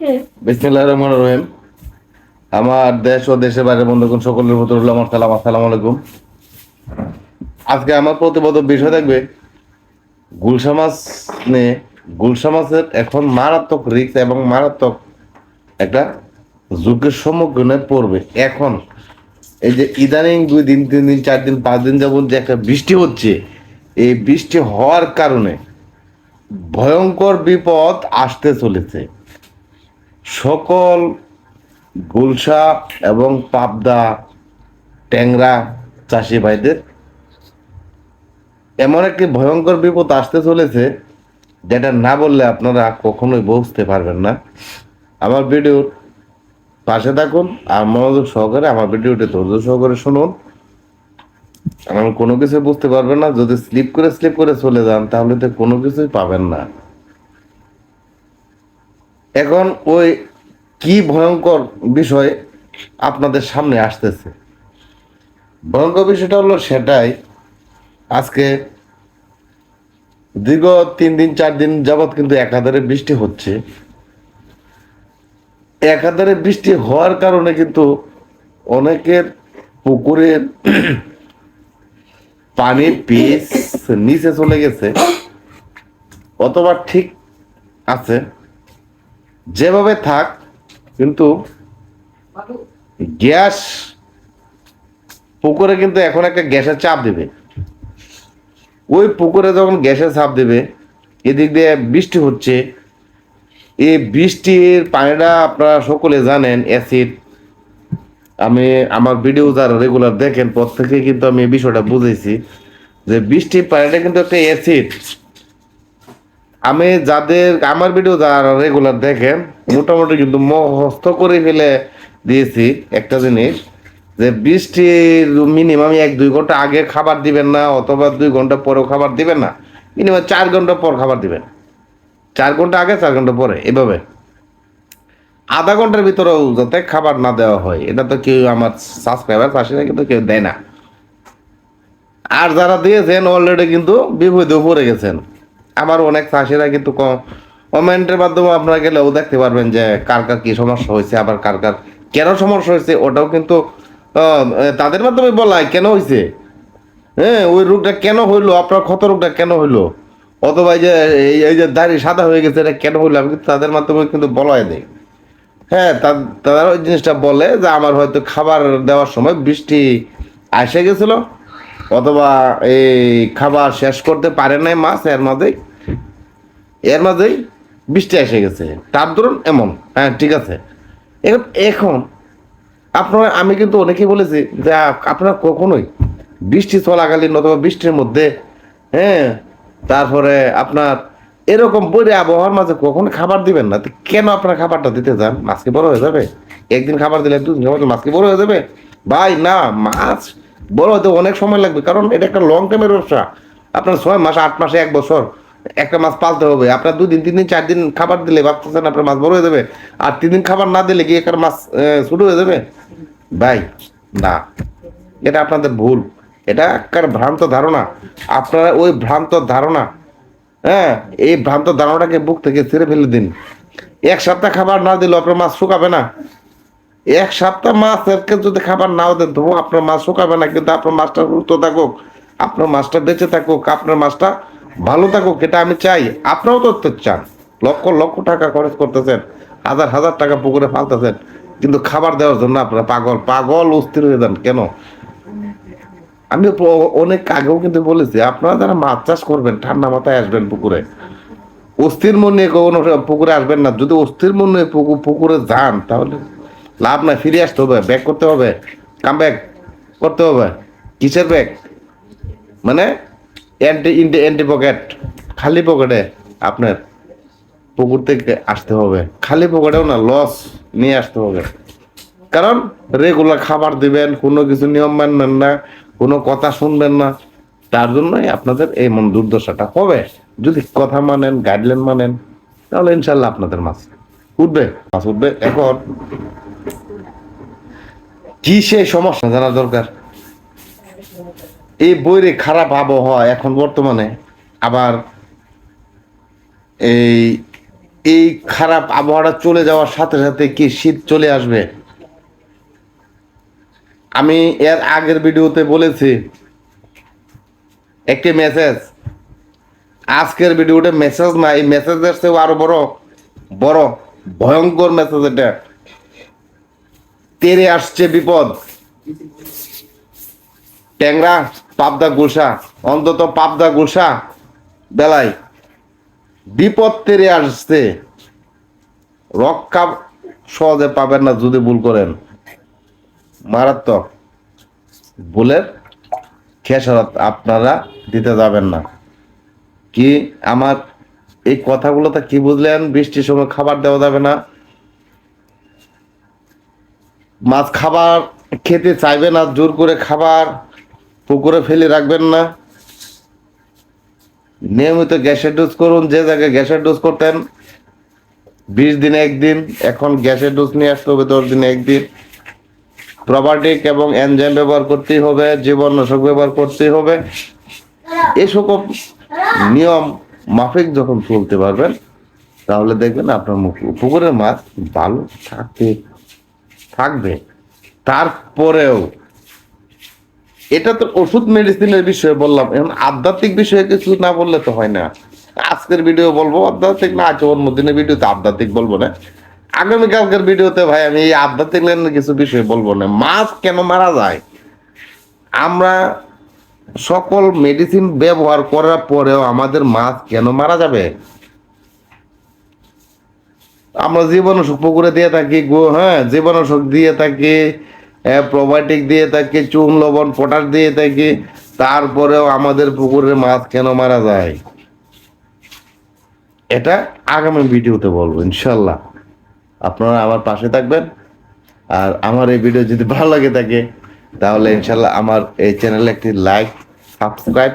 বিসমিল্লাহ রহমান রহিম। আমার দেশ ও দেশের বাইরে বন্ধুগণ, সকলের প্রতি রইল আমার সালাম। আসসালামু আলাইকুম। আজকে আমার প্রতিবেদন বিষয় থাকবে গুলশা মাছ নিয়ে গুলশা মাছের এখন মারাত্মক রিক্স এবং মারাত্মক একটা যুগের সম্মুখীনে পড়বে। এখন এই যে ইদানিং দুই দিন, তিন দিন, চার দিন, পাঁচ দিন যাবত যে একটা বৃষ্টি হচ্ছে, এই বৃষ্টি হওয়ার কারণে ভয়ঙ্কর বিপদ আসতে চলেছে। সকল গুলশা এবং পাবদা ট্যাংরা চাষি ভাইদের এমন একটি ভয়ঙ্কর বিপদ আসতে চলেছে, যেটা না বললে আপনারা কখনোই বুঝতে পারবেন না। আমার ভিডিওর পাশে থাকুন আর মনোযোগ সহকারে আমার ভিডিওটি ধৈর্য সহকারে শুনুন। আমি কোনো কিছু বুঝতে পারবেন না। যদি স্লিপ করে স্লিপ করে চলে যান, তাহলে তো কোনো কিছুই পাবেন না। এখন ওই কি ভয়ঙ্কর বিষয় আপনাদের সামনে আসতেছে? ভয়ঙ্কর বিষয়টা হলো সেটাই, আজকে দীর্ঘ তিন দিন, চার দিন যাবৎ কিন্তু একাধারে বৃষ্টি হচ্ছে। একাধারে বৃষ্টি হওয়ার কারণে কিন্তু অনেকের পুকুরের পানির পিচ নিচে চলে গেছে, অথবা ঠিক আছে। যেভাবে থাক, কিন্তু গ্যাস পুকুরে কিন্তু এখন একটা গ্যাসের চাপ দেবে। ওই পুকুরে যখন গ্যাসের চাপ দেবে, এদিক দিয়ে বৃষ্টি হচ্ছে, এই বৃষ্টির পানিটা আপনারা সকলে জানেন, অ্যাসিড। আমি আমার ভিডিও যারা রেগুলার দেখেন প্রত্যেকে কিন্তু আমি এই বিষয়টা বুঝেছি যে বৃষ্টির পানিটা কিন্তু একটা অ্যাসিড। আমি যাদের, আমার ভিডিও যারা রেগুলার দেখেন, মোটামুটি কিন্তু মুখস্থ করে ফেলে দিয়েছি একটা জিনিস, যে বৃষ্টির মিনিমাম এক, দুই ঘণ্টা আগে খাবার দিবেন না, অথবা দুই ঘণ্টা পরেও খাবার দিবেন না মিনিমাম চার ঘণ্টা পর খাবার দিবেন। চার ঘণ্টা আগে, চার ঘণ্টা পরে, এভাবে। আধা ঘণ্টার ভিতরেও যাতে খাবার না দেওয়া হয়, এটা তো কেউ আমার সাবস্ক্রাইবার চাষিরা কিন্তু কেউ দেয় না। আর যারা দিয়েছেন অলরেডি কিন্তু বিপদে পড়ে গেছেন। আমার অনেক চাষিরা কিন্তু কমেন্টের মাধ্যমে আপনারা গেলেও দেখতে পারবেন যে কার কার কি সমস্যা হয়েছে, আবার কার কার কেন সমস্যা হয়েছে, ওটাও কিন্তু তাদের মাধ্যমে বলা হয়, কেন হয়েছে? হ্যাঁ ওই রোগটা কেন হইল? আপনার ক্ষত রোগটা কেন হইল? অথবা এই যে, এই- যে দাড়ি সাদা হয়ে গেছে, এটা কেন হইল? আমি কিন্তু তাদের মাধ্যমে কিন্তু বলাই দেয় হ্যাঁ তারা ওই জিনিসটা বলে যে আমার হয়তো খাবার দেওয়ার সময় বৃষ্টি আসে গেছিল। অথবা এই খাবার শেষ করতে পারে নাই মাছ, এর মাঝেই এর মাঝেই বৃষ্টি এসে গেছে। তার ধরুন এমন হ্যাঁ ঠিক আছে। এখন এখন আপনার, আমি কিন্তু অনেকেই বলেছি যে আপ- আপনারা কখনোই বৃষ্টি চলাকালীন অথবা বৃষ্টির মধ্যে হ্যাঁ তারপরে আপনার এরকম পরে আবহাওয়ার মাঝে কখনো খাবার দিবেন না। কেন আপনার খাবারটা দিতে যান? মাছ কি বড় হয়ে যাবে? একদিন খাবার দিলে দুদিন খাবার দিলে মাছ কি বড় হয়ে যাবে? ভাই, না, মাছ বড় হতে অনেক সময় লাগবে, কারণ এটা একটা লং টাইমের ব্যবসা। আপনার ছয় মাস, আট মাসে এক বছর, একটা মাছ পালতে হবে। আপনার দুদিন তিন দিন, চার দিন খাবার দিলে ভাবতেছেন আপনার মাছ বড় হয়ে যাবে, আর তিন দিন খাবার না দিলে কি একটা মাছ ছোট হয়ে যাবে? ভাই, না। এটা আপনাদের ভুল। এটা একটা ভ্রান্ত ধারণা? আপনারা ওই ভ্রান্ত ধারণা হ্যাঁ এই ভ্রান্ত ধারণাটাকে বুক থেকে ছেড়ে ফেলে দিন। এক সপ্তাহ খাবার না দিলে আপনার মাছ শুকাবে না। এক সপ্তাহ মাছ এরকে যদি খাবার নাও দেন তবু আপনার মাছ শুকাবে না, কিন্তু আপনার মাছটা সুস্থ থাকুক, আপনার মাছটা বেঁচে থাকুক, আপনার মাছটা ভালো থাকুক, এটা আমি চাই। আপনারাও তো চান। লক্ষ লক্ষ টাকা খরচ করতেছেন, হাজার হাজার টাকা পুকুরে ফালতেছেন, কিন্তু খাবার দেওয়ার জন্য আপনারা পাগল পাগল অস্থির হয়ে যান কেন? আমি অনেক আগেও কিন্তু বলেছি, আপনারা যারা মাছ চাষ করবেন, ঠান্ডা মাথায় আসবেন পুকুরে। অস্থির মন নিয়ে কখনো পুকুরে আসবেন না। যদি অস্থির মন নিয়ে পুকুরে যান, তাহলে লাভ নাই, ফিরে আসতে হবে ব্যাক করতে হবে কাম ব্যাক করতে হবে, কিসের ব্যাক মানে অ্যান্টি ইন্টি অ্যান্টি পকেট খালি পকেটে আপনার পুকুর থেকে আসতে হবে, খালি পকেটেও না লস নিয়ে আসতে হবে। কারণ রেগুলার খাবার দিবেন, কোনো কিছু নিয়ম মানবেন না, কোনো কথা শুনবেন না, তার জন্যই আপনাদের এই মন দুর্দশাটা হবে। যদি কথা মানেন গাইডলাইন মানেন, তাহলে ইনশাল্লাহ আপনাদের মাছ উঠবে মাছ উঠবে। এখন কি সেই সমস্যা জানা দরকার? এই বইরে খারাপ আবহাওয়া এখন বর্তমানে, আবার এই এই খারাপ আবহাওয়াটা চলে যাওয়ার সাথে সাথে কি শীত চলে আসবে? আমি এর আগের ভিডিওতে বলেছি, একটি মেসেজ আজকের ভিডিওটা মেসেজ না এই মেসেজের চেয়েও আরও বড় বড় ভয়ঙ্কর মেসেজ এটা। তেরে আসছে বিপদ। ট্যাংরা, পাবদা গোসা, অন্তত পাবদা গোসা বেলায় বিপদ তেরে আসছে। রক্ষা সহজে পাবেন না যদি ভুল করেন। মারাত্মক। ভুলের খেসারত আপনারা দিতে যাবেন না। কি আমার এই কথাগুলোতে কি বুঝলেন? বৃষ্টির সময় খাবার দেওয়া যাবে না। মাছ খাবার খেতে চাইবে না, জোর করে খাবার পুকুরে ফেলে রাখবেন না। নিয়মিত গ্যাসের ডোজ করুন, যে জায়গায় গ্যাসের ডোজ করতেন, বিশ দিনে একদিন, এখন গ্যাসের ডোজ নিয়ে আসতে হবে দশ দিনে একদিন। প্রবাটিক এবং এনজাইম ব্যবহার করতেই হবে, জীবাণুনাশক ব্যবহার করতেই হবে। সকল নিয়ম, মাফিক যখন চলতে পারবেন, তাহলে দেখবেন আপনার পুকুরের মাছ ভালো থাকতে থাকবে। তারপরেও, এটা তো ওষুধ মেডিসিনের বিষয়ে বললাম। এখন আধ্যাত্মিক বিষয়ে কিছু না বললে তো হয় না। আজকের ভিডিও বলব, আধ্যাত্মিক না আছে অন্য দিনের ভিডিওতে আধ্যাত্মিক বলব না। আগামীকালকের ভিডিওতে ভাই, আমি এই আধ্যাত্মিক লাইনের কিছু বিষয় বলব না। মাছ কেন মারা যায়? আমরা সকল মেডিসিন ব্যবহার করার পরেও আমাদের মাছ কেন মারা যাবে? আমরা জীবাণুষক পুকুরে দিয়ে থাকি, গো হ্যাঁ জীবাণুষক দিয়ে থাকি প্রোবায়োটিক দিয়ে থাকি, চুন, লবণ পটাশ দিয়ে থাকি, তারপরেও আমাদের পুকুরের মাছ কেন মারা যায়? এটা আগামী ভিডিওতে বলব, ইনশাল্লাহ। আপনারা আমার পাশে থাকবেন, আর আমার এই ভিডিও যদি ভালো লাগে থাকে, তাহলে ইনশাল্লাহ আমার এই চ্যানেলে একটি লাইক সাবস্ক্রাইব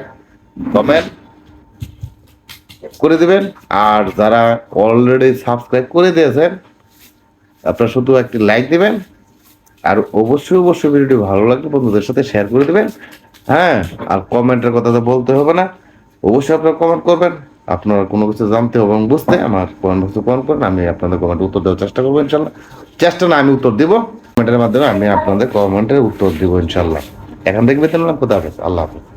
কমেন্ট করে দেবেন। আর যারা অলরেডি সাবস্ক্রাইব করে দিয়েছেন, আপনারা শুধু একটি লাইক দেবেন। আর অবশ্যই অবশ্যই ভিডিওটি ভালো লাগলে বন্ধুদের সাথে শেয়ার করে দেবেন। হ্যাঁ আর কমেন্টের কথা তো বলতে হবে না। অবশ্যই আপনারা কমেন্ট করবেন। আপনারা কোনো কিছু জানতে হবে এবং বুঝতে আমার কমেন্ট বক্সে কমেন্ট করবেন। আমি আপনাদের কমেন্ট উত্তর দেওয়ার চেষ্টা করব ইনশাল্লাহ। চেষ্টা না, আমি উত্তর দিব। কমেন্টের মাধ্যমে আমি আপনাদের কমেন্টের উত্তর দিব ইনশাল্লাহ। এখান থেকে বেতন কোথাও আল্লাহ হাফেজ।